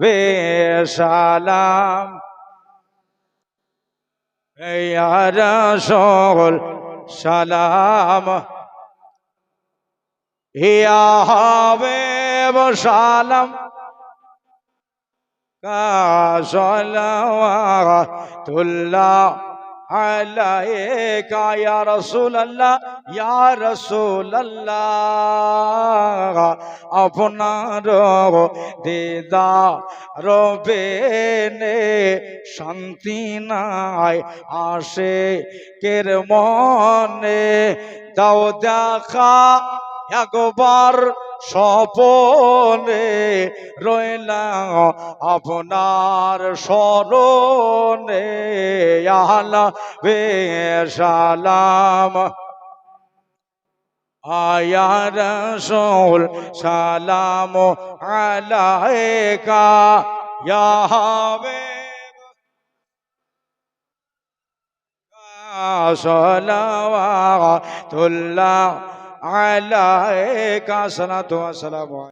বে সালাম ইয়া রাসূল সালাম ইয়া হাবিব সালাম কাসলাওয়াতুল্লাহ আলাইকা ইয়া রাসূলুল্লাহ ইয়া রাসূলুল্লাহ, আপনার দিদা রবেনে শান্তি নাই আসে কের মনে দাও দেখা, একবার স্বপনে রইলাম আপনার স্মরণে আলা বে আয়ার রসুল সালাম আলাইকা ইয়াবে সলাওয়া তুল্লাহ আলাইকা সালাতু ওয়া